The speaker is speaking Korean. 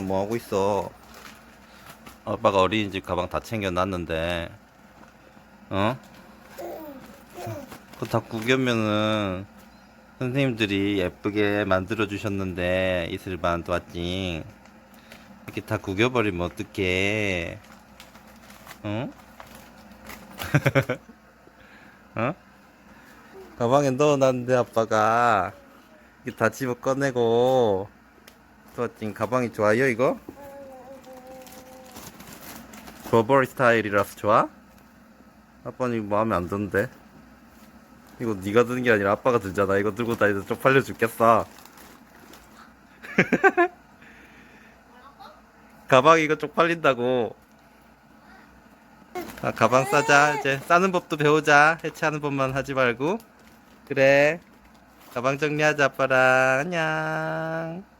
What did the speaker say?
뭐 하고 있어? 아빠가 어린이집 가방 다 챙겨놨는데, 어? 그거 다 구겨면은 선생님들이 예쁘게 만들어 주셨는데 이슬반 또아찡 이렇게 다 구겨버리면 어떡해? 어? 어? 가방에 넣어놨는데 아빠가 이게 다 집어 꺼내고 또아찡 가방이 좋아요 이거? 버버리 스타일이라서 좋아? 아빠는 이거 마음에 안 드는데 이거 네가 드는 게 아니라 아빠가 들잖아. 이거 들고 다니면 쪽팔려 죽겠어. 가방 이거 쪽팔린다고. 아, 가방 싸자. 이제 싸는 법도 배우자. 해체하는 법만 하지 말고. 그래. 가방 정리하자 아빠랑. 안녕